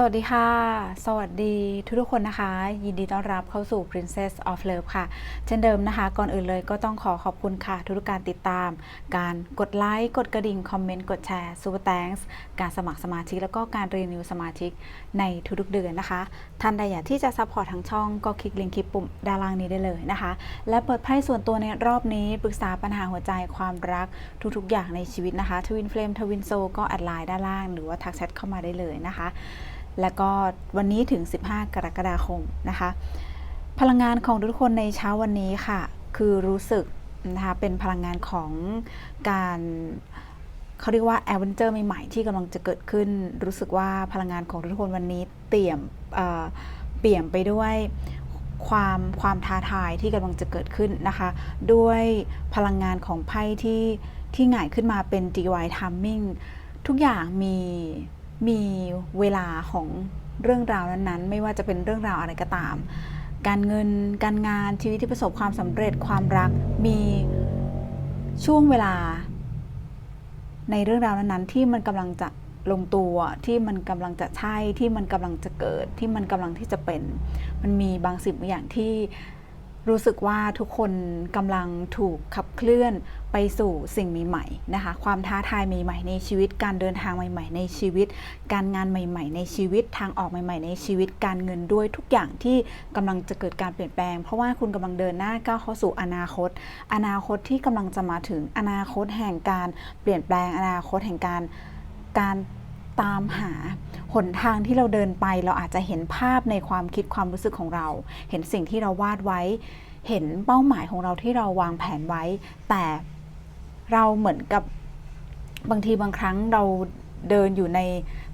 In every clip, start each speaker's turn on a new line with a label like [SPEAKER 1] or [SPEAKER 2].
[SPEAKER 1] สวัสดีค่ะ สวัสดีทุกทุกคนนะคะ ยินดีต้อนรับเข้าสู่ Princess of Love ค่ะ เช่นเดิมนะคะ ก่อนอื่นเลยก็ต้องขอขอบคุณค่ะ ทุกการติดตาม การกดไลค์ กดกระดิ่ง คอมเมนต์ กดแชร์ Super Thanks การสมัครสมาชิก แล้วก็การรีนิวสมาชิกในทุกๆเดือนนะคะ ท่านใดอยากที่จะซัพพอร์ตทางช่องก็คลิกลิงก์คลิปปุ่มด้านล่างนี้ได้เลยนะคะ และเปิดไพ่ส่วนตัวในรอบนี้ปรึกษาปัญหาหัวใจความรักทุกๆ อย่างในชีวิตนะคะทวินเฟลมทวินโซก็แอดไลน์ด้านล่าง หรือว่าทักแชทเข้ามาได้เลยนะคะ แล้วก็วันนี้ถึง 15 กรกฎาคมนะคะ พลังงานของทุกคนในเช้าวันนี้ค่ะ คือรู้สึกนะคะเป็นพลังงานของการเขาเรียกว่าแอดเวนเจอร์ใหม่ๆที่กำลังจะเกิดขึ้น รู้สึกว่าพลังงานของทุกคนวันนี้เตี่ยมเปี่ยมไปด้วยความความท้าทายที่กำลังจะเกิดขึ้นนะคะ ด้วยพลังงานของไพ่ที่ที่หงายขึ้นมาเป็น DY Timing ทุกอย่างมี มีเวลาของเรื่องราวนั้นๆ ไม่ว่าจะเป็นเรื่องราวอะไรก็ตาม การเงินการงานชีวิตที่ประสบความสำเร็จความรักมีช่วงเวลา ในเรื่องราวนั้นๆที่มันกำลังจะลงตัวที่มันกำลังจะใช่ที่มันกำลังจะเกิดที่มันกำลังที่จะเป็น มันมีบางสิ่งบางอย่างที่รู้สึกว่าทุกคนกำลังถูกขับเคลื่อน ไปสู่สิ่งใหม่ๆนะคะ ความท้าทายใหม่ๆในชีวิต การเดินทางใหม่ ๆ ในชีวิต การงานใหม่ ๆ ในชีวิต ทางออกใหม่ ๆ ในชีวิต การเงินด้วยทุกอย่างที่กำลังจะเกิดการเปลี่ยนแปลง เพราะว่าคุณกำลังเดินหน้าก้าวเข้าสู่อนาคต อนาคตที่กำลังจะมาถึง อนาคตแห่งการเปลี่ยนแปลง อนาคตแห่งการการตามหาหนทางที่เราเดินไป เราอาจจะเห็นภาพในความคิดความรู้สึกของเรา เห็นสิ่งที่เราวาดไว้ เห็นเป้าหมายของเราที่เราวางแผนไว้ แต่ เราเหมือนกับบางทีบางครั้งเราเดินอยู่ใน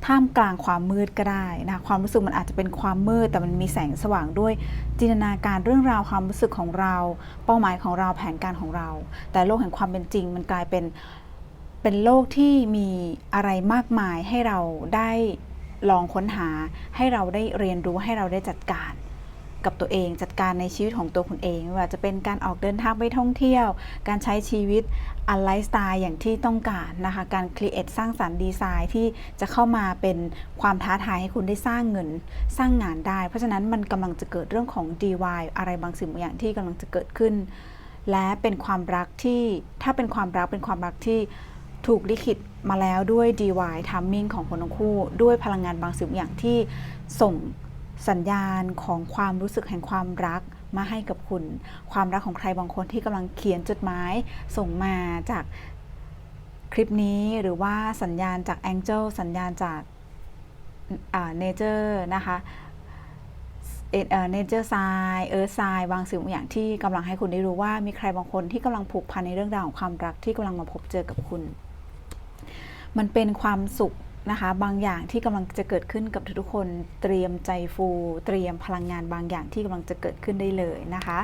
[SPEAKER 1] ท่ามกลางความมืดก็ได้นะความรู้สึกมันอาจจะเป็นความมืดแต่มันมีแสงสว่างด้วย จินตนาการเรื่องราวความรู้สึกของเรา เป้าหมายของเราแผนการของเรา แต่โลกแห่งความเป็นจริง มันกลายเป็นเป็นโลกที่มีอะไรมากมายให้เราได้ลองค้นหาให้เราได้เรียนรู้ให้เราได้จัดการ กับตัวเองจัดการในชีวิตของตัวคุณเองไม่ว่าจะเป็นการออกเดินทางไปท่องเที่ยว การใช้ชีวิตอันไลฟ์สไตล์อย่างที่ต้องการนะคะ การครีเอทสร้างสรรค์ดีไซน์ที่จะเข้ามาเป็นความท้าทายให้คุณได้สร้างเงินสร้างงานได้ เพราะฉะนั้นมันกำลังจะเกิดเรื่องของ DIY อะไรบางสิ่งบางอย่างที่กำลังจะเกิดขึ้น และเป็นความรักที่ถ้าเป็นความรักเป็นความรักที่ถูกลิขิตมาแล้วด้วย DIY timing ของคนทั้งคู่ ด้วยพลังงานบางสิ่งบางอย่างที่ส่ง สัญญาณของความรู้สึกแห่งความรักมาให้กับคุณ ความรักของใครบางคนที่กำลังเขียนจดหมายส่งมาจากคลิปนี้หรือว่าสัญญาณจากแองเจิลสัญญาณจากเนเจอร์นะคะเนเจอร์ไซเอิร์ธไซบางสิ่งบางอย่างที่กำลังให้คุณได้รู้ว่ามีใครบางคนที่กำลังผูกพันในเรื่องราวของความรักที่กำลังมาพบเจอกับคุณ มันเป็นความสุข นะคะบางอย่างที่กำลังจะเกิดขึ้นกับทุกๆคนเตรียมใจฟู เตรียมพลังงานบางอย่างที่กำลังจะเกิดขึ้นได้เลยนะคะ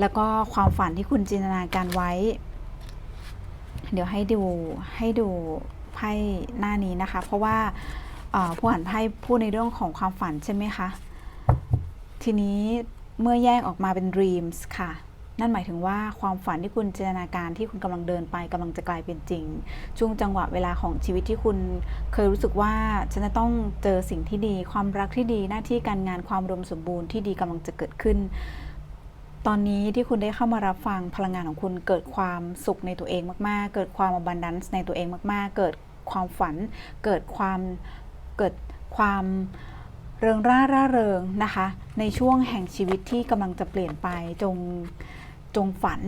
[SPEAKER 1] แล้วก็ความฝันที่คุณจินตนาการไว้ เดี๋ยวให้ดูให้ดูไพ่หน้านี้นะคะ เพราะว่าผู้อ่านไพ่พูดในเรื่องของความฝันใช่ไหมคะ ทีนี้เมื่อแยกออกมาเป็น dreams ค่ะ นั่นหมายถึงว่าความฝันที่คุณจินตนาการที่คุณกำลังเดินไปกำลังจะกลายเป็นจริง ช่วงจังหวะเวลาของชีวิตที่คุณเคยรู้สึกว่าฉันจะต้องเจอสิ่งที่ดี ความรักที่ดีหน้าที่การงานความรวมสมบูรณ์ที่ดีกำลังจะเกิดขึ้น ตอนนี้ที่คุณได้เข้ามารับฟังพลังงานของคุณเกิดความสุขในตัวเองมาก ๆ เกิดความ abundance ในตัวเองมาก ๆ เกิดความฝัน เกิดความเกิดความเริงร่าร่าเริงนะคะ ในช่วงแห่งชีวิตที่กำลังจะเปลี่ยนไปจง จงฝัน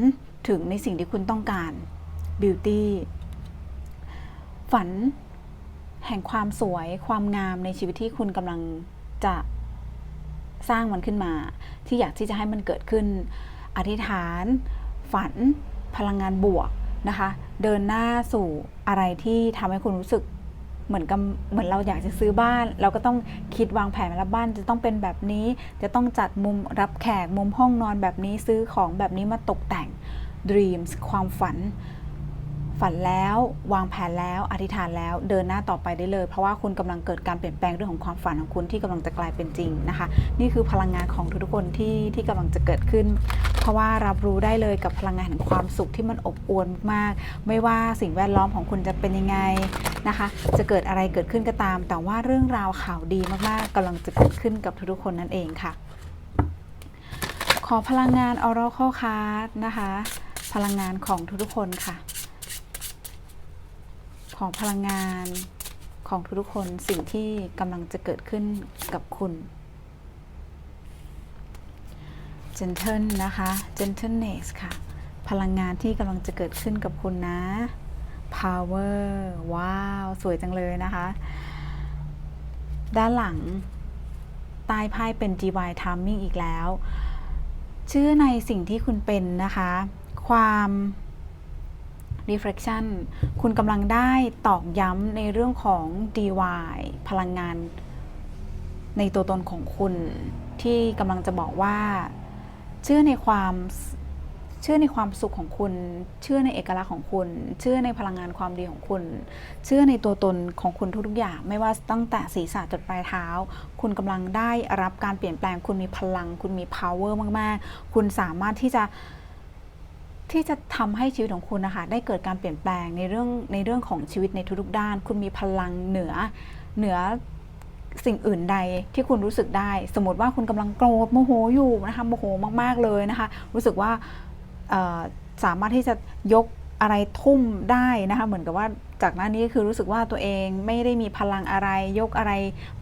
[SPEAKER 1] ถึงในสิ่งที่คุณต้องการ beauty ฝันแห่งความสวยความงามในชีวิตที่คุณกำลังจะสร้างมันขึ้นมา ที่อยากที่จะให้มันเกิดขึ้น อธิษฐาน ฝัน พลังงานบวกนะคะ เดินหน้าสู่อะไรที่ทำให้คุณรู้สึก เหมือนกับเหมือนเราอยากจะซื้อบ้าน เราก็ต้องคิดวางแผนแล้วบ้านจะต้องเป็นแบบนี้ จะต้องจัดมุมรับแขกมุมห้องนอนแบบนี้ซื้อของแบบนี้มาตกแต่ง dreams ความฝัน ฝันแล้ววางแผนแล้วอธิษฐานแล้วเดินหน้าต่อไปได้เลย เพราะว่าคุณกำลังเกิดการเปลี่ยนแปลงเรื่องของความฝันของคุณที่กำลังจะกลายเป็นจริงนะคะ นี่คือพลังงานของทุกๆคนที่ที่กำลังจะเกิดขึ้น เพราะว่ารับรู้ได้เลยกับพลังงานแห่งความสุขที่มันอบอวลมากๆไม่ว่าสิ่งแวดล้อมของคุณจะเป็นยังไงนะคะ จะเกิดอะไรเกิดขึ้นก็ตาม แต่ว่าเรื่องราวข่าวดีมากๆกำลังจะเกิดขึ้นกับทุกๆคนนั่นเองค่ะ ขอพลังงาน Oracle Card นะคะ พลังงานของทุกๆคนค่ะ ของพลังงานของทุกๆคนสิ่งที่กำลังจะเกิดขึ้นกับคุณ Gentle นะคะ Gentleness ค่ะ พลังงานที่กำลังจะเกิดขึ้นกับคุณนะ Power ว้าว สวยจังเลยนะคะ ด้านหลังใต้ไพ่เป็น Divine Timing อีกแล้ว เชื่อในสิ่งที่คุณเป็นนะคะ ความ reflection คุณกำลังได้ตอกย้ำในเรื่องของ DY พลังงาน ในตัวตนของคุณ ที่กำลังจะบอกว่า เชื่อในความเชื่อในความสุขของคุณ เชื่อในเอกลักษณ์ของคุณ เชื่อในพลังงานความดีของคุณ เชื่อในตัวตนของคุณทุกๆอย่าง ไม่ว่าตั้งแต่ศีรษะจดปลายเท้า คุณกำลังได้รับการเปลี่ยนแปลง คุณมีพลัง คุณมี power มาก ๆ คุณสามารถที่จะ ที่จะทำให้ชีวิตของคุณนะคะได้เกิดการเปลี่ยนแปลงในเรื่องในเรื่องของชีวิตในทุกๆด้าน คุณมีพลังเหนือเหนือสิ่งอื่นใดที่คุณรู้สึกได้ สมมติว่าคุณกำลังโกรธโมโหอยู่นะคะโมโหมากๆเลยนะคะ รู้สึกว่าสามารถที่จะยกอะไรทุ่มได้นะคะ เหมือนกับว่าจากหน้านี้คือรู้สึกว่าตัวเองไม่ได้มีพลังอะไรยกอะไร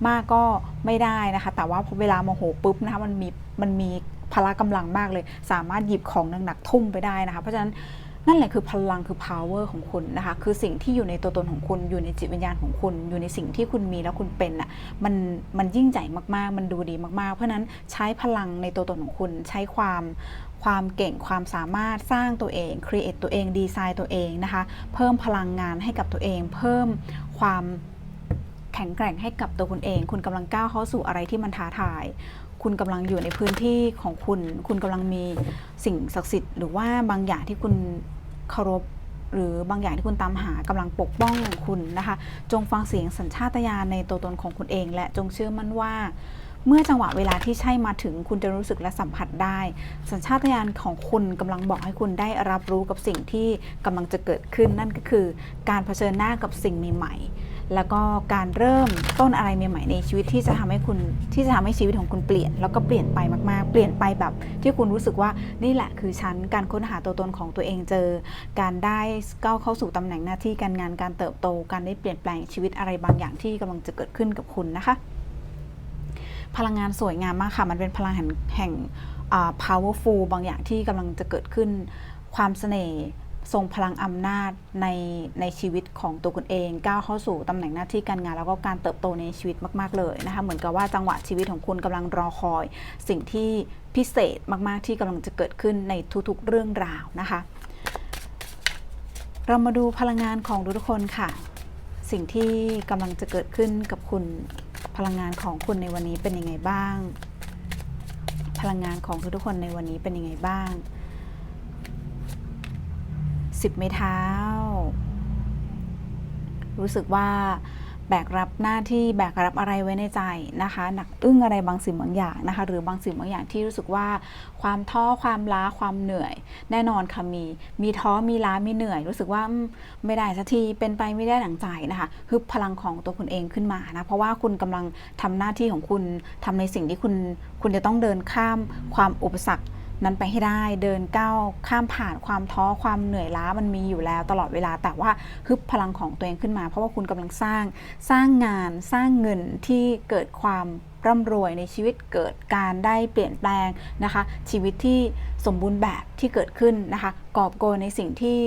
[SPEAKER 1] มากก็ไม่ได้นะคะ แต่ว่าพอเวลาโมโหปุ๊บนะคะมันมีมันมี พละกำลังมากเลย สามารถหยิบของหนักๆทุ่มไปได้นะคะเพราะฉะนั้นนั่นแหละคือพลังคือ power ของคุณนะคะ คือสิ่งที่อยู่ในตัวตนของคุณอยู่ในจิตวิญญาณของคุณ อยู่ในสิ่งที่คุณมีแล้วคุณเป็นอะมันมันยิ่งใหญ่มากๆ มันดูดีมากๆ เพราะฉะนั้นใช้พลังในตัวตนของคุณใช้ความความเก่งความสามารถสร้างตัวเอง create ตัวเองดีไซน์ตัวเองนะคะ เพิ่มพลังงานให้กับตัวเอง เพิ่มความแข็งแกร่งให้กับตัวคุณเอง คุณกำลังก้าวเข้าสู่อะไรที่มันท้าทาย คุณกำลังอยู่ในพื้นที่ของคุณ คุณกำลังมีสิ่งศักดิ์สิทธิ์หรือว่าบางอย่างที่คุณเคารพหรือบางอย่างที่คุณตามหากำลังปกป้องคุณนะคะ จงฟังเสียงสัญชาตญาณในตัวตนของคุณเอง และจงเชื่อมั่นว่า เมื่อจังหวะเวลาที่ใช่มาถึงคุณจะรู้สึกและสัมผัสได้ สัญชาตญาณของคุณกำลังบอกให้คุณได้รับรู้กับสิ่งที่กำลังจะเกิดขึ้นนั่นก็คือ การเผชิญหน้ากับสิ่งใหม่ๆ แล้วก็การเริ่มต้นอะไรใหม่ๆในชีวิตที่จะทำให้คุณที่จะทำให้ชีวิตของคุณเปลี่ยน แล้วก็เปลี่ยนไปมากๆ เปลี่ยนไปแบบ ที่คุณรู้สึกว่านี่แหละคือฉันการค้นหาตัวตนของตัวเองเจอ การได้ก้าวเข้าสู่ตำแหน่งหน้าที่การงานการเติบโต การได้เปลี่ยนแปลงชีวิตอะไรบางอย่างที่กำลังจะเกิดขึ้นกับคุณนะคะ พลังงานสวยงามมากค่ะ มันเป็นพลังแห่งง powerful บางอย่างที่กำลังจะเกิดขึ้นความเสน่ห์ ทรงพลังอำนาจในในชีวิตของตัวคุณเองก้าวเข้าสู่ตำแหน่งหน้าที่การงาน แล้วก็การเติบโตในชีวิตมาก ๆ เลยนะคะเหมือนกับว่าจังหวะชีวิตของคุณกำลังรอคอย สิ่งที่พิเศษมากๆที่กำลังจะเกิดขึ้นในทุกๆเรื่องราวนะคะ เรามาดูพลังงานของทุกๆคนค่ะ สิ่งที่กำลังจะเกิดขึ้นกับคุณพลังงานของคุณในวันนี้เป็นยังไงบ้าง พลังงานของทุกๆคนในวันนี้เป็นยังไงบ้าง สิบไม้เท้า รู้สึกว่าแบกรับหน้าที่แบกรับอะไรไว้ในใจนะคะ หนักอึ้งอะไรบางสิ่งบางอย่างนะคะ หรือบางสิ่งบางอย่างที่รู้สึกว่าความท้อความล้าความเหนื่อย แน่นอนค่ะมีมีท้อมีล้ามีเหนื่อย รู้สึกว่าไม่ได้สักทีเป็นไปไม่ได้ดังใจนะคะฮึบพลังของตัวคุณเองขึ้นมานะเพราะว่าคุณกำลังทำหน้าที่ของคุณทำในสิ่งที่คุณคุณจะต้องเดินข้ามความอุปสรรค นั้นไปให้ได้เดินก้าวข้ามผ่านความท้อความเหนื่อยล้ามันมีอยู่แล้วตลอดเวลาแต่ว่าฮึบพลังของตัวเองขึ้นมา เพราะว่าคุณกำลังสร้างสร้างงานสร้างเงินที่เกิดความร่ำรวยในชีวิตเกิดการได้เปลี่ยนแปลงนะคะ ชีวิตที่สมบูรณ์แบบที่เกิดขึ้นนะคะ กอบโกยในสิ่งที่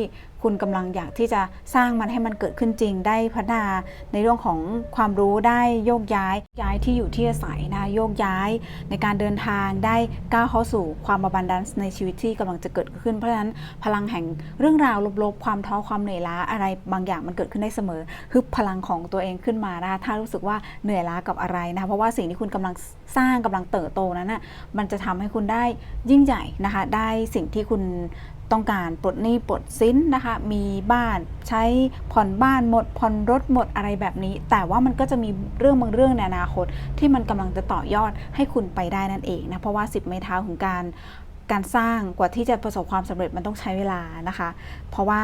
[SPEAKER 1] คุณกำลังอยากที่จะสร้างมันให้มันเกิดขึ้นจริงได้พัฒนาในเรื่องของความรู้ได้โยกย้ายย้ายที่อยู่ที่อาศัยนะคะโยกย้ายในการเดินทางได้ก้าวเข้าสู่ความบาบานดันในชีวิตที่กำลังจะเกิดขึ้น เพราะฉะนั้นพลังแห่งเรื่องราวลบๆ ความท้อความเหนื่อยล้าอะไรบางอย่างมันเกิดขึ้นได้เสมอฮึบพลังของตัวเองขึ้นมานะคะถ้ารู้สึกว่าเหนื่อยล้ากับอะไรนะคะเพราะว่าสิ่งที่คุณกำลังสร้างกำลังเติบโตนั้นน่ะมันจะทำให้คุณได้ยิ่งใหญ่นะคะ ได้สิ่งที่คุณต้องการปลดหนี้ปลดสินนะคะ มีบ้านใช้ผ่อนบ้านหมดผ่อนรถหมดอะไรแบบนี้ แต่ว่ามันก็จะมีเรื่องบางเรื่องในอนาคต ที่มันกำลังจะต่อยอดให้คุณไปได้นั่นเองนะเพราะว่า 10 ไม้เท้าของการการสร้างกว่าที่จะประสบความสำเร็จมันต้องใช้เวลานะคะ เพราะว่า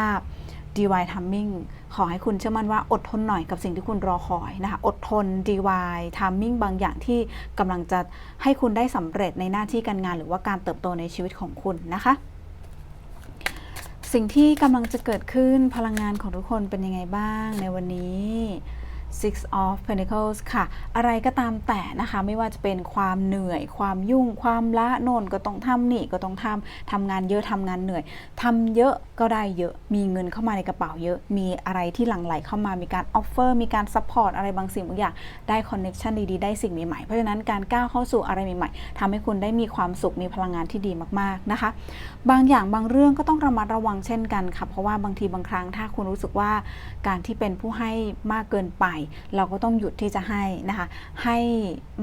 [SPEAKER 1] DY Timing ขอให้คุณเชื่อมั่นว่าอดทนหน่อยกับสิ่งที่คุณรอคอยนะคะ อดทน DY Timing บางอย่างที่กำลังจะให้คุณได้สำเร็จในหน้าที่การงาน หรือว่าการเติบโตในชีวิตของคุณนะคะ สิ่งที่กำลังจะเกิดขึ้นพลังงานของทุกคนเป็นยังไงบ้างในวันนี้ Six of Pentacles ค่ะ อะไรก็ตามแต่นะคะ ไม่ว่าจะเป็นความเหนื่อย ความยุ่ง ความละโน่นก็ต้องทำนี่ก็ต้องทำทำงานเยอะทำงานเหนื่อยทำเยอะก็ได้เยอะ มีเงินเข้ามาในกระเป๋าเยอะ มีอะไรที่หลั่งไหลเข้ามา มีการออฟเฟอร์ มีการซัพพอร์ตอะไรบางสิ่งบางอย่าง ได้คอนเน็ชันดีๆ ได้สิ่งใหม่ๆ เพราะฉะนั้นการก้าวเข้าสู่อะไรใหม่ๆทำให้คุณได้มีความสุข มีพลังงานที่ดีมากๆนะคะ บางอย่างบางเรื่องก็ต้องระมัดระวังเช่นกันค่ะ เพราะว่าบางทีบางครั้งถ้าคุณรู้สึกว่าการที่เป็นผู้ให้มากเกินไปเราก็ต้องหยุดที่จะให้นะคะ ให้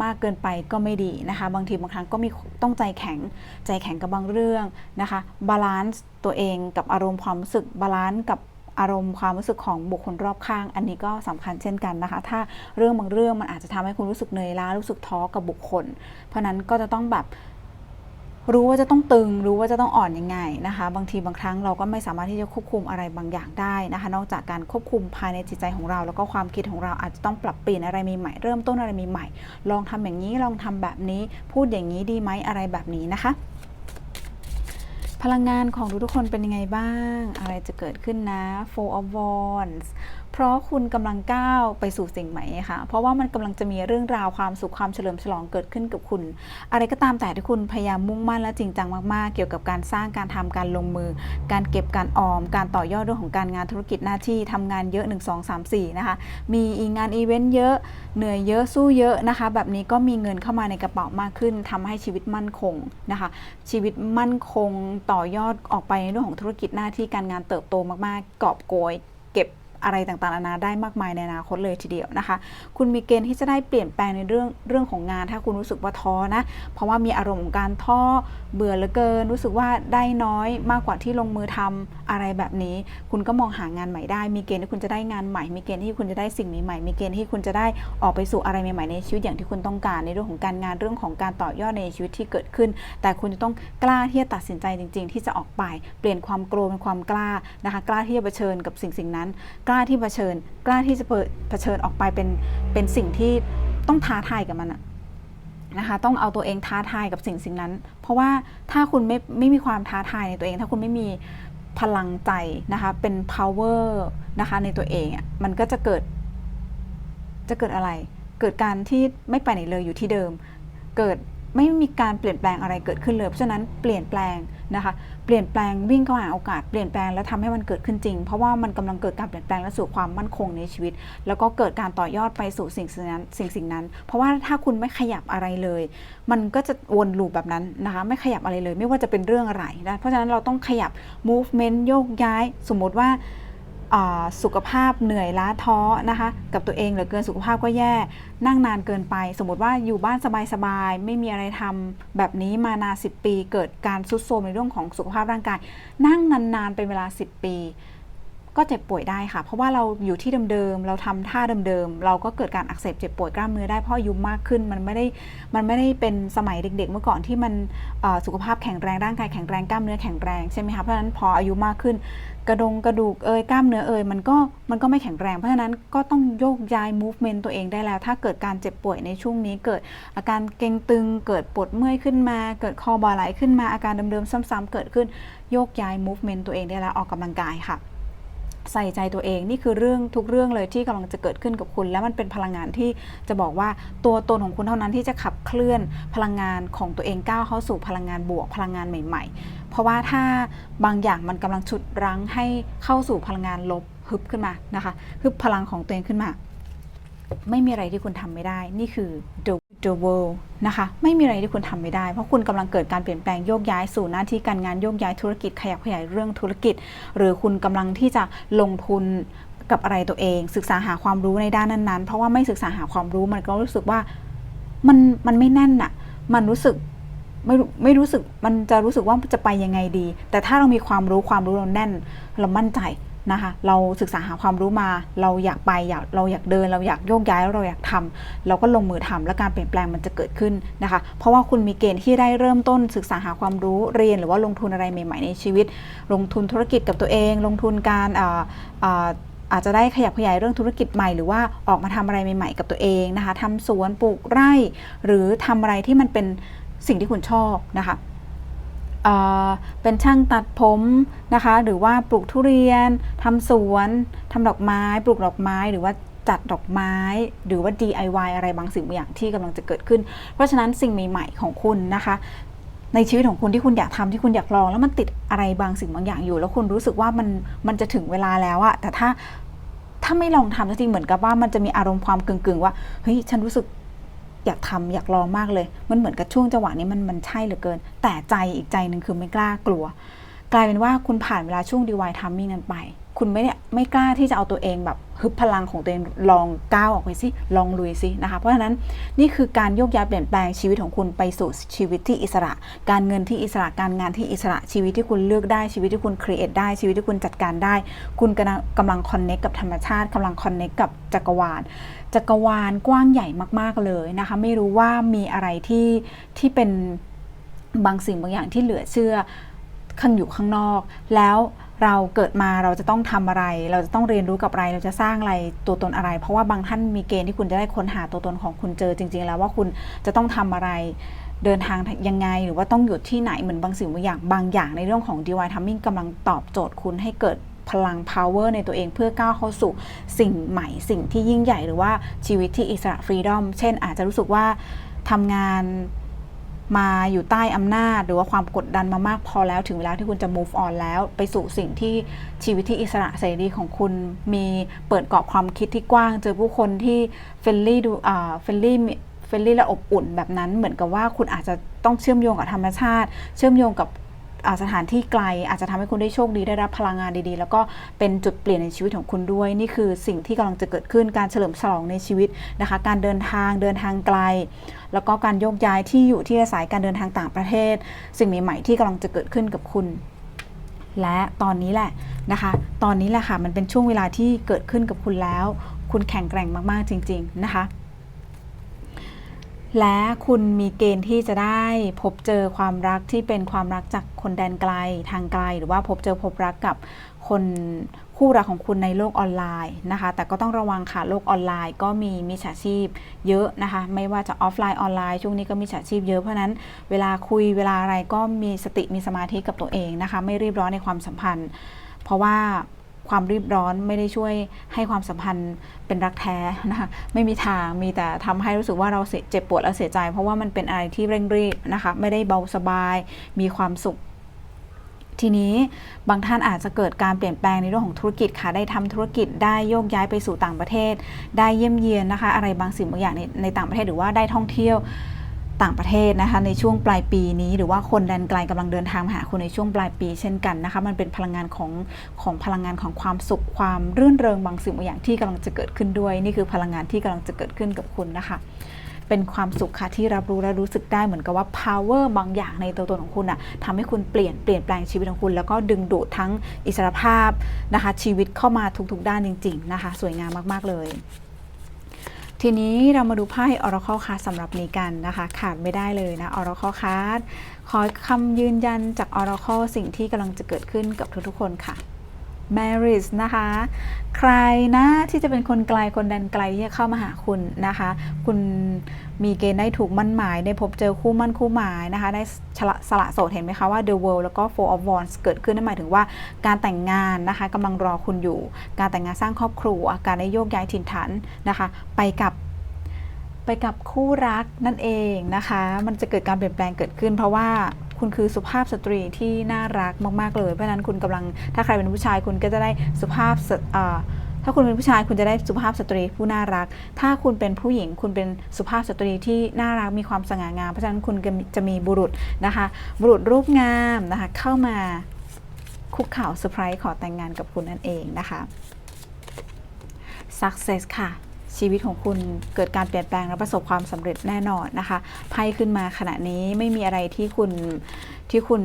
[SPEAKER 1] มากเกินไปก็ไม่ดีนะคะ บางทีบางครั้งก็มีต้องใจแข็งใจแข็งกับบางเรื่องนะคะบาลานซ์ตัวเองกับอารมณ์ความรู้สึกบาลานซ์กับอารมณ์ความรู้สึกของบุคคลรอบข้าง อันนี้ก็สำคัญเช่นกันนะคะ ถ้าเรื่องบางเรื่องมันอาจจะทำให้คุณรู้สึกเหนื่อยล้ารู้สึกท้อกับบุคคล เพราะนั้นก็จะต้องแบบ รู้ว่าจะต้องตึง รู้ว่าจะต้องอ่อนยังไงนะคะ บางทีบางครั้งเราก็ไม่สามารถที่จะควบคุมอะไรบางอย่างได้นะคะ นอกจากการควบคุมภายในจิตใจของเรา แล้วก็ความคิดของเราอาจจะต้องปรับเปลี่ยนอะไรใหม่ๆเริ่มต้นอะไรใหม่ๆลองทำอย่างนี้ลองทำแบบนี้ พูดอย่างนี้ดีไหมอะไรแบบนี้นะคะ พลังงานของทุกๆคนเป็นยังไงบ้าง อะไรจะเกิดขึ้นนะ Four of Wands เพราะคุณกำลังก้าวไปสู่สิ่งใหม่ค่ะ เพราะว่ามันกำลังจะมีเรื่องราวความสุขความเฉลิมฉลองเกิดขึ้นกับคุณ อะไรก็ตามแต่ที่คุณพยายามมุ่งมั่นและจริงจังมากๆ เกี่ยวกับการสร้างการทำการลงมือ การเก็บการออม การต่อยอดเรื่องของการงานธุรกิจหน้าที่ทำงานเยอะ 1 2 3 4 นะคะ มีงานอีเวนต์เยอะเหนื่อยเยอะสู้เยอะนะคะ แบบนี้ก็มีเงินเข้ามาในกระเป๋ามากขึ้นทำให้ชีวิตมั่นคงนะคะ ชีวิตมั่นคงต่อยอดออกไปในเรื่องของธุรกิจหน้าที่การงานเติบโตมากๆกอบโกย เก็บ อะไรต่างๆนานาได้มากมายในอนาคตเลยทีเดียวนะคะ คุณมีเกณฑ์ที่จะได้เปลี่ยนแปลงในเรื่องเรื่องของงาน ถ้าคุณรู้สึกว่าท้อนะ เพราะว่ามีอารมณ์ของการท้อเบื่อเหลือเกิน รู้สึกว่าได้น้อยมากกว่าที่ลงมือทำอะไรแบบนี้ คุณก็มองหางานใหม่ได้ มีเกณฑ์ที่คุณจะได้งานใหม่ มีเกณฑ์ที่คุณจะได้สิ่งใหม่ๆมีเกณฑ์ที่คุณจะได้ออกไปสู่อะไรใหม่ๆในชีวิตอย่างที่คุณต้องการในเรื่องของการงานเรื่องของการต่อยอดในชีวิตที่เกิดขึ้น แต่คุณจะต้องกล้าที่จะตัดสินใจจริง ๆ ที่จะออกไป เปลี่ยนความกลัวเป็นความกล้านะคะ กล้าที่จะเผชิญกับสิ่งสิ่งนั้นกล้าล้าที่เผชิญ กล้าที่จะเปิดเผชิญออกไปเป็นเป็นสิ่งที่ต้องท้าทายกับมันอะนะคะต้องเอาตัวเองท้าทายกับสิ่งสิ่งนั้น เพราะว่าถ้าคุณไม่ไม่มีความท้าทายในตัวเอง ถ้าคุณไม่มีพลังใจนะคะเป็น power นะคะในตัวเองอะมันก็จะเกิดจะเกิดอะไร เกิดการที่ไม่ไปไหนเลยอยู่ที่เดิม เกิด ไม่มีการเปลี่ยนแปลงอะไรเกิดขึ้นเลยเพราะฉะนั้นเปลี่ยนแปลงนะคะ เปลี่ยนแปลงวิ่งเข้าหาโอกาสเปลี่ยนแปลงแล้วทำให้มันเกิดขึ้นจริง เพราะว่ามันกำลังเกิดการเปลี่ยนแปลงและสู่ความมั่นคงในชีวิต แล้วก็เกิดการต่อยอดไปสู่สิ่งสิ่งนั้นสิ่งสิ่งนั้น เพราะว่าถ้าคุณไม่ขยับอะไรเลย มันก็จะวนลูปแบบนั้นนะคะ ไม่ขยับอะไรเลย ไม่ว่าจะเป็นเรื่องอะไรนะเพราะฉะนั้นเราต้องขยับ movement โยกย้าย สมมติว่า สุขภาพเหนื่อยล้าท้อนะคะกับตัวเองเหลือเกินสุขภาพก็แย่นั่งนานเกินไป สมมติว่าอยู่บ้านสบายๆไม่มีอะไรทำแบบนี้มานาน10 ปี เกิดการซุดโทรมในเรื่องของสุขภาพร่างกาย นั่งนานๆเป็นเวลา 10 ปี ก็เจ็บป่วยได้ค่ะ เพราะว่าเราอยู่ที่เดิมๆเราทำท่าเดิมๆเราก็เกิดการอักเสบเจ็บป่วยกล้ามเนื้อได้เพราะอายุมากขึ้นมันไม่ได้มันไม่ได้เป็นสมัยเด็ก ๆ เมื่อก่อนที่มันสุขภาพแข็งแรงร่างกายแข็งแรงกล้ามเนื้อแข็งแรงใช่ไหมคะเพราะฉะนั้นพออายุมากขึ้น กระดงกระดูกเอยกล้ามเนื้อเอยมันก็มันก็ไม่แข็งแรง เพราะฉะนั้นก็ต้องโยกย้าย movement ตัวเองได้แล้ว ถ้าเกิดการเจ็บป่วยในช่วงนี้ เกิดอาการเกร็งตึง เกิดปวดเมื่อยขึ้นมา เกิดคอบ่าไหลขึ้นมาอาการเดิมๆซ้ำๆเกิดขึ้นโยกย้าย movement ตัวเองได้แล้วออกกำลังกายค่ะ ใส่ใจตัวเองนี่คือเรื่องทุกเรื่องเลยที่กำลังจะเกิดขึ้นกับคุณ และมันเป็นพลังงานที่จะบอกว่าตัวตนของคุณเท่านั้นที่จะขับเคลื่อนพลังงานของตัวเองก้าวเข้าสู่พลังงานบวกพลังงานใหม่ ๆ เพราะว่าถ้าบางอย่างมันกำลังฉุดรั้งให้เข้าสู่พลังงานลบฮึบขึ้นมานะคะฮึบพลังของตัวเองขึ้นมา ไม่มีอะไรที่คุณทำไม่ได้ นี่คือ the the world นะคะไม่มีอะไรที่คุณทำไม่ได้ เพราะคุณกำลังเกิดการเปลี่ยนแปลงโยกย้ายสู่หน้าที่การงานโยกย้ายธุรกิจขยับขยายเรื่องธุรกิจ หรือคุณกำลังที่จะลงทุนกับอะไรตัวเอง ศึกษาหาความรู้ในด้านนั้นๆ เพราะว่าไม่ศึกษาหาความรู้มันก็รู้สึกว่ามันมันไม่แน่นอะมันรู้สึก ไม่ไม่รู้สึกมันจะรู้สึกว่าจะไปยังไงดี แต่ถ้าเรามีความรู้ความรู้เราแน่นเรามั่นใจนะคะ เราศึกษาหาความรู้มา เราอยากไปอยากเราอยากเดิน เราอยากโยกย้ายเราอยากทำเราก็ลงมือทำและการเปลี่ยนแปลงมันจะเกิดขึ้นนะคะ เพราะว่าคุณมีเกณฑ์ที่ได้เริ่มต้นศึกษาหาความรู้เรียน หรือว่าลงทุนอะไรใหม่ ๆ ในชีวิต ลงทุนธุรกิจกับตัวเอง ลงทุนการอ่าอ่าอาจจะได้ขยับขยายเรื่องธุรกิจใหม่หรือว่าออกมาทำอะไรใหม่ๆกับตัวเองนะคะทำสวนปลูกไร่ หรือทำอะไรที่มันเป็น สิ่งที่คุณชอบนะคะเเป็นช่างตัดผมนะคะ หรือว่าปลูกทุเรียนทำสวนทำดอกไม้ ปลูกดอกไม้หรือว่าจัดดอกไม้ หรือว่า DIY อะไรบางสิ่งบางอย่างที่กำลังจะเกิดขึ้น เพราะฉะนั้นสิ่งใหม่ๆของคุณนะคะในชีวิตของคุณที่คุณอยากทำที่คุณอยากลอง แล้วมันติดอะไรบางสิ่งบางอย่างอยู่ แล้วคุณรู้สึกว่ามันมันจะถึงเวลาแล้วอะแต่ถ้าถ้าไม่ลองทำสักทีเหมือนกับว่ามันจะมีอารมณ์ความกึ่งๆ ว่าเฮ้ยฉันรู้สึก อยากทำอยากลองมากเลย มันเหมือนกับช่วงจังหวะนี้มันมันใช่เหลือเกิน แต่ใจอีกใจหนึ่งคือไม่กล้ากลัว กลายเป็นว่าคุณผ่านเวลาช่วงดีวายทัมมิ่งนั้นไป คุณไม่ได้ไม่กล้าที่จะเอาตัวเองแบบฮึบพลังของตัวเองลองก้าวออกไปสิลองลุยสินะคะ เพราะฉะนั้นนี่คือการโยกย้ายเปลี่ยนแปลงชีวิตของคุณไปสู่ชีวิตที่อิสระ การเงินที่อิสระการงานที่อิสระชีวิตที่คุณเลือกได้ชีวิตที่คุณครีเอทได้ชีวิตที่คุณจัดการได้ คุณกำลังกำลังคอนเน็กกับธรรมชาติกำลังคอนเน็กกับจักรวาล จักรวาลกว้างใหญ่มาก ๆเลยนะคะ ไม่รู้ว่ามีอะไรที่ที่เป็นบางสิ่งบางอย่างที่เหลือเชื่อ ข้างอยู่ข้างนอก แล้วเราเกิดมาเราจะต้องทำอะไร เราจะต้องเรียนรู้กับอะไร เราจะสร้างอะไรตัวตนอะไร เพราะว่าบางท่านมีเกณฑ์ที่คุณจะได้ค้นหาตัวตนของคุณเจอจริง ๆ แล้วว่าคุณจะต้องทำอะไรเดินทางยังไง หรือว่าต้องหยุดที่ไหนเหมือนบางสิ่งบางอย่างบางอย่างในเรื่องของ DIY Timing กำลังตอบโจทย์คุณให้เกิดพลัง power ในตัวเองเพื่อก้าวเข้าสู่สิ่งใหม่สิ่งที่ยิ่งใหญ่หรือว่าชีวิตที่อิสระ freedom เช่นอาจจะรู้สึกว่าทำงาน มาอยู่ใต้อำนาจ หรือว่าความกดดันมามากพอแล้ว ถึงเวลาที่คุณจะ move on แล้ว ไปสู่สิ่งที่ชีวิตที่อิสระเสรีของคุณมีเปิดกรอบความคิดที่กว้าง เจอผู้คนที่เฟรนลี่ดูอ่าเฟรนลี่เฟรนลี่และอบอุ่นแบบนั้นเหมือนกับว่าคุณอาจจะต้องเชื่อมโยงกับธรรมชาติ เชื่อมโยงกับ สถานที่ไกลอาจจะทำให้คุณได้โชคดีได้รับพลังงานดีๆ แล้วก็เป็นจุดเปลี่ยนในชีวิตของคุณด้วย นี่คือสิ่งที่กำลังจะเกิดขึ้นการเฉลิมฉลองในชีวิตนะคะ การเดินทางเดินทางไกล แล้วก็การโยกย้ายที่อยู่ที่อาศัยการเดินทางต่างประเทศ สิ่งใหม่ๆที่กำลังจะเกิดขึ้นกับคุณ และตอนนี้แหละนะคะ ตอนนี้แหละค่ะมันเป็นช่วงเวลาที่เกิดขึ้นกับคุณแล้ว คุณแข็งแกร่งมากๆจริง ๆนะคะ และคุณมีเกณฑ์ที่จะได้พบเจอความรักที่เป็นความรักจากคนแดนไกลทางไกล หรือว่าพบเจอพบรักกับคนคู่รักของคุณในโลกออนไลน์นะคะ แต่ก็ต้องระวังค่ะโลกออนไลน์ ก็มีมิจฉาชีพเยอะนะคะ ไม่ว่าจะออฟไลน์ออนไลน์ช่วงนี้ก็มิจฉาชีพเยอะเพราะนั้นเวลาคุยเวลาอะไรก็มีสติมีสมาธิกับตัวเองนะคะ ไม่รีบร้อนในความสัมพันธ์ เพราะว่า ความรีบร้อนไม่ได้ช่วยให้ความสัมพันธ์เป็นรักแท้นะคะไม่มีทางมีแต่ทำให้รู้สึกว่าเราเจ็บปวดและเสียใจ เพราะว่ามันเป็นอะไรที่เร่งรีบนะคะไม่ได้เบาสบายมีความสุขทีนี้บางท่านอาจจะเกิดการเปลี่ยนแปลงในเรื่องของธุรกิจค่ะ ได้ทำธุรกิจได้โยกย้ายไปสู่ต่างประเทศ ได้เยี่ยมเยียนนะคะ อะไรบางสิ่งบางอย่างในในต่างประเทศหรือว่าได้ท่องเที่ยว ต่างประเทศนะคะในช่วงปลายปีนี้ หรือว่าคนแดนไกลกำลังเดินทางมาหาคุณในช่วงปลายปีเช่นกันนะคะมันเป็นพลังงานของของพลังงานของความสุขความรื่นเริงบางสิ่งบางอย่างที่กำลังจะเกิดขึ้นด้วย นี่คือพลังงานที่กำลังจะเกิดขึ้นกับคุณนะคะ เป็นความสุขค่ะที่รับรู้และรู้สึกได้เหมือนกับว่า power บางอย่างในตัวตนของคุณอะทำให้คุณเปลี่ยนเปลี่ยนแปลงชีวิตของคุณ แล้วก็ดึงดูดทั้งอิสรภาพนะคะชีวิตเข้ามาทุกๆด้านจริง ๆ นะคะ สวยงามมากๆเลย ทีนี้เรามาดูไพ่ Oracle Card สำหรับนี้กันนะคะ ขาดไม่ได้เลยนะ Oracle Card ขอคำยืนยันจาก Oracle สิ่งที่กำลังจะเกิดขึ้นกับทุกๆคนค่ะ Marriage นะคะ ใครนะที่จะเป็นคนไกลคนแดนไกลที่จะเข้ามาหาคุณนะคะ คุณมีเกณฑ์ได้ถูกมั่นหมาย ได้พบเจอคู่มั่นคู่หมายนะคะ ได้สละสละโสดเห็นไหมคะว่า The World แล้วก็ Four of Wands เกิดขึ้นนั่นหมายถึงว่าการแต่งงานนะคะกำลังรอคุณอยู่ การแต่งงานสร้างครอบครัว การได้โยกย้ายถิ่นฐานนะคะ ไปกับไปกับคู่รักนั่นเองนะคะ มันจะเกิดการเปลี่ยนแปลงเกิดขึ้น เพราะว่า คุณคือสุภาพสตรีที่น่ารักมาก ๆ เลย เพราะฉะนั้นคุณกำลังถ้าใครเป็นผู้ชายคุณก็จะได้สุภาพสถ้าคุณเป็นผู้ชายคุณจะได้สุภาพสตรีผู้น่ารัก ถ้าคุณเป็นผู้หญิงคุณเป็นสุภาพสตรีที่น่ารักมีความสง่างาม เพราะฉะนั้นคุณจะมีบุรุษนะคะ บุรุษรูปงามนะคะเข้ามาคุกเข่าเซอร์ไพรส์ขอแต่งงานกับคุณนั่นเองนะคะ success ค่ะ ชีวิตของคุณเกิดการเปลี่ยนแปลงและประสบความสำเร็จแน่นอนนะคะไพ่ขึ้นมาขณะนี้ไม่มีอะไรที่คุณที่คุณ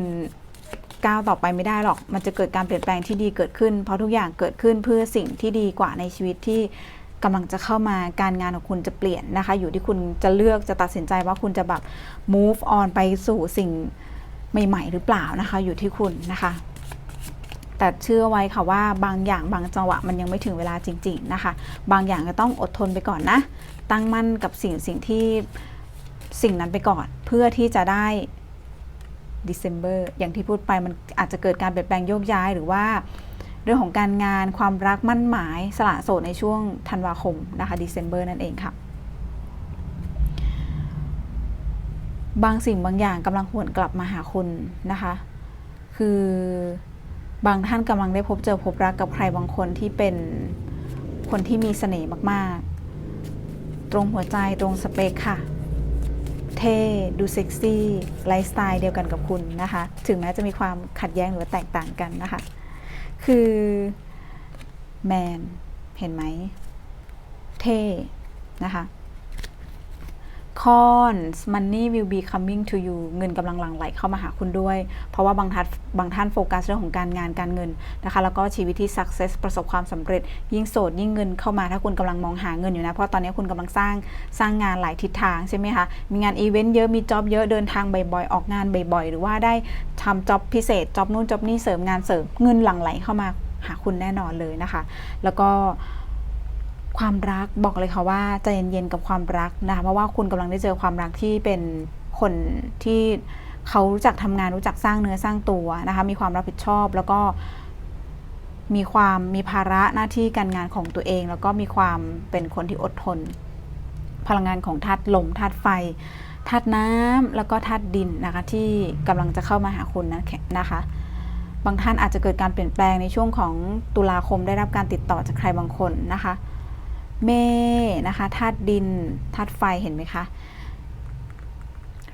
[SPEAKER 1] ก้าวต่อไปไม่ได้หรอก มันจะเกิดการเปลี่ยนแปลงที่ดีเกิดขึ้น เพราะทุกอย่างเกิดขึ้นเพื่อสิ่งที่ดีกว่าในชีวิตที่กำลังจะเข้ามาการงานของคุณจะเปลี่ยนนะคะ อยู่ที่คุณจะเลือกจะตัดสินใจว่าคุณจะแบบ move on ไปสู่สิ่งใหม่ ๆ หรือเปล่านะคะ อยู่ที่คุณนะคะ แต่เชื่อไว้ค่ะว่าบางอย่างบางจังหวะมันยังไม่ถึงเวลาจริง ๆนะคะ บางอย่างก็ต้องอดทนไปก่อนนะ ตั้งมั่นกับสิ่งสิ่งที่สิ่งนั้นไปก่อน เพื่อที่จะได้ December อย่างที่พูดไปมันอาจจะเกิดการเปลี่ยนแปลงโยกย้ายหรือว่า เรื่องของการงานความรักมั่นหมายสละโสดในช่วงธันวาคมนะคะ December นั่นเองค่ะ บางสิ่งบางอย่างกำลังหวนกลับมาหาคุณนะคะ คือ บางท่านกำลังได้พบเจอพบรักกับใครบางคนที่เป็นคนที่มีเสน่ห์มากๆ ตรงหัวใจตรงสเปคค่ะ เท่ดูเซ็กซี่ไลฟ์สไตล์เดียวกันกับคุณนะคะ ถึงแม้จะมีความขัดแย้งหรือแตกต่างกันนะคะ คือแมนเห็นไหม เท่นะคะ cons money will be coming to you เงินกำลังหลั่งไหลเข้ามาหาคุณด้วย เพราะว่าบางท่านบางท่านโฟกัสเรื่องของการงานการเงินนะคะ แล้วก็ชีวิตที่ success ประสบความสำเร็จ ยิ่งโสดยิ่งเงินเข้ามาถ้าคุณกำลังมองหาเงินอยู่นะ เพราะตอนนี้คุณกำลังสร้างสร้างงานหลายทิศทางใช่ไหมคะ มีงานอีเวนต์เยอะ มีจ็อบเยอะ เดินทางบ่อยๆ ออกงานบ่อยๆ หรือว่าได้ทำจ็อบพิเศษจ็อบนู่นจ็อบนี่เสริมงานเสริม เงินหลั่งไหลเข้ามาหาคุณแน่นอนเลยนะคะ แล้วก็ ความรักบอกเลยค่ะว่าใจเย็นๆกับความรักนะคะเพราะว่าคุณกำลังได้เจอความรักที่เป็นคนที่เขารู้จักทำงานรู้จักสร้างเนื้อสร้างตัวนะคะมีความรับผิดชอบแล้วก็มีความมีภาระหน้าที่การงานของตัวเอง แล้วก็มีความเป็นคนที่อดทน พลังงานของธาตุลมธาตุไฟธาตุน้ำแล้วก็ธาตุดินนะคะที่กำลังจะเข้ามาหาคุณนะนะคะ บางท่านอาจจะเกิดการเปลี่ยนแปลงในช่วงของตุลาคมได้รับการติดต่อจากใครบางคนนะคะ เมนะคะธาตุดินธาตุไฟเห็นไหมคะ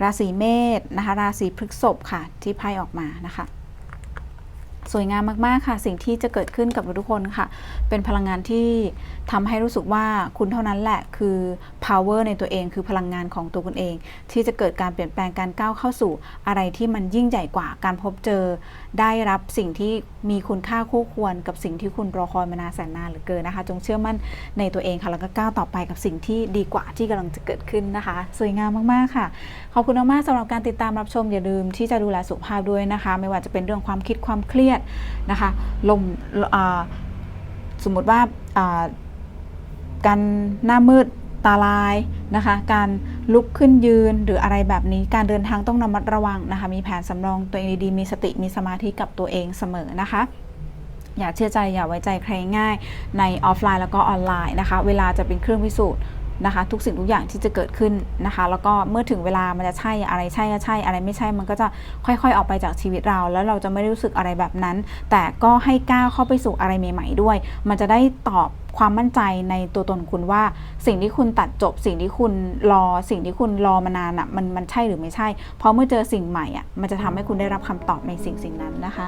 [SPEAKER 1] ราศีเมษนะคะ ราศีพฤษภค่ะที่ไพ่ออกมานะคะ สวยงามมากๆค่ะ สิ่งที่จะเกิดขึ้นกับทุกคนค่ะ เป็นพลังงานที่ทำให้รู้สึกว่าคุณเท่านั้นแหละคือ power ในตัวเองคือพลังงานของตัวคุณเอง ที่จะเกิดการเปลี่ยนแปลงการก้าวเข้าสู่อะไรที่มันยิ่งใหญ่กว่าการพบเจอ ได้รับสิ่งที่มีคุณค่าคู่ควรกับสิ่งที่คุณรอคอยมานานแสนนานเหลือเกินนะคะ จงเชื่อมั่นในตัวเองค่ะแล้วก็ก้าวต่อไปกับสิ่งที่ดีกว่าที่กำลังจะเกิดขึ้นนะคะ สวยงามมากๆค่ะ ขอบคุณมากๆสำหรับการติดตามรับชมอย่าลืมที่จะดูแลสุขภาพด้วยนะคะ ไม่ว่าจะเป็นเรื่องความคิดความเครียดนะคะลมสมมติว่าการหน้ามืด ตาลายนะคะ การลุกขึ้นยืนหรืออะไรแบบนี้ การเดินทางต้องระมัดระวังนะคะ มีแผนสำรองตัวเองดีๆ มีสติ มีสมาธิกับตัวเองเสมอนะคะอย่าเชื่อใจอย่าไว้ใจใครง่ายในออฟไลน์แล้วก็ออนไลน์นะคะ เวลาจะเป็นเครื่องพิสูจน์นะคะ ทุกสิ่งทุกอย่างที่จะเกิดขึ้นนะคะ แล้วก็เมื่อถึงเวลามันจะใช่อะไรใช่ก็ใช่อะไรไม่ใช่ มันก็จะค่อยๆออกไปจากชีวิตเรา แล้วเราจะไม่ได้รู้สึกอะไรแบบนั้น แต่ก็ให้ก้าวเข้าไปสู่อะไรใหม่ ๆ ด้วย มันจะได้ตอบ ความมั่นใจในตัวตนคุณว่า สิ่งที่คุณตัดจบ สิ่งที่คุณรอ สิ่งที่คุณรอมานานอะมันมันใช่หรือไม่ใช่ เพราะเมื่อเจอสิ่งใหม่อะมันจะทำให้คุณได้รับคำตอบในสิ่งสิ่งนั้นนะคะ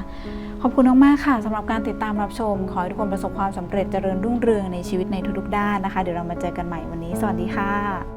[SPEAKER 1] ขอบคุณมากๆค่ะสำหรับการติดตามรับชม ขอให้ทุกคนประสบความสำเร็จเจริญรุ่งเรืองในชีวิตในทุกๆด้านนะคะ เดี๋ยวเรามาเจอกันใหม่วันนี้ สวัสดีค่ะ